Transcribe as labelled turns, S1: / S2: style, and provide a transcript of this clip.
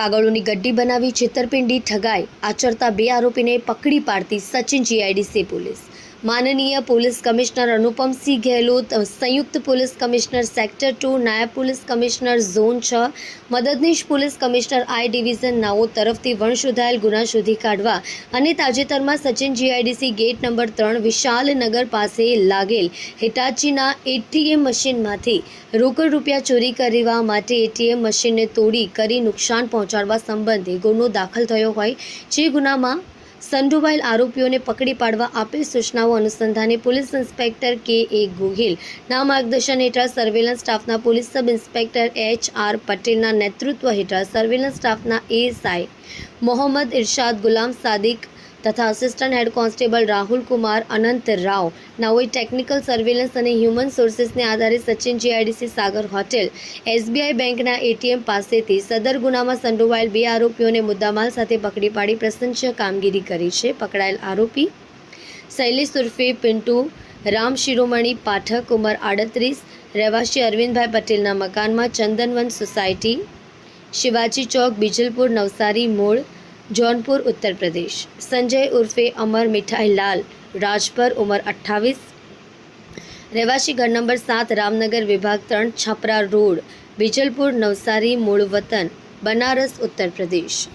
S1: કાગળોની ગડ્ડી બનાવી છેતરપિંડી ઠગાઈ. આચરતા બે આરોપીને પકડી પાડતી સચિન જીઆઈડીસી પોલીસ. માનનીય પોલીસ કમિશનર અનુપમસિંહ ગેહલોત, સંયુક્ત પોલીસ કમિશનર સેક્ટર ટુ, નાયબ પોલીસ કમિશનર ઝોન છ, મદદનીશ પોલીસ કમિશનર આઈ ડિવિઝન નાઓ તરફથી વણ શોધાયેલ ગુના શોધી કાઢવા અને તાજેતરમાં સચિન જીઆઈડીસી ગેટ નંબર ત્રણ વિશાલનગર પાસે લાગેલ હિટાચીના એટીએમ મશીનમાંથી રોકડ રૂપિયા ચોરી કરવા માટે એટીએમ મશીનને તોડી કરી નુકસાન પહોંચાડવા સંબંધે ગુનો દાખલ થયો હોય, જે ગુનામાં સંડોવાયેલ આરોપીઓને પકડી પાડવા આપેલ સૂચનાઓ અનુસંધાને પોલીસ ઇન્સ્પેક્ટર કે એ ગોહિલ ના માર્ગદર્શન હેઠળ સર્વેલન્સ સ્ટાફના police sub inspector H R પટેલના નેતૃત્વ હેઠળ સર્વેલન્સ સ્ટાફના એએસઆઈ મોહમ્મદ ઇરશાદ ગુલામ સાદિક તથા assistant head constable Rahul Kumar, Anant Rao નાઓએ technical surveillance અને હ્યુમન સોર્સિસને આધારે Sachin GIDC Sagar hotel, SBI બેંકના એટીએમ પાસેથી સદર ગુનામાં સંડોવાયેલ બે આરોપીઓને મુદ્દામાલ સાથે પકડી પાડી પ્રશંસનીય કામગીરી કરી છે. પકડાયેલ આરોપી શૈલેષ ઉર્ફે પિન્ટુ, રામ શિરોમણી, પાઠક ઉંમર આડત્રીસ, રહેવાસી અરવિંદભાઈ પટેલના મકાનમાં ચંદનવન સોસાયટી, શિવાજી ચોક, બિજલપુર, નવસારી, મૂળ જૌનપુર, ઉત્તર પ્રદેશ. સંજય ઉર્ફે અમર મીઠાઈ લાલ. રાજપર, ઉંમર અઠ્ઠાવીસ. રહેવાસી ઘર નંબર સાત, રામનગર વિભાગ ત્રણ, છપરા રોડ. બીજલપુર, નવસારી, મૂળ વતન. બનારસ, ઉત્તર પ્રદેશ.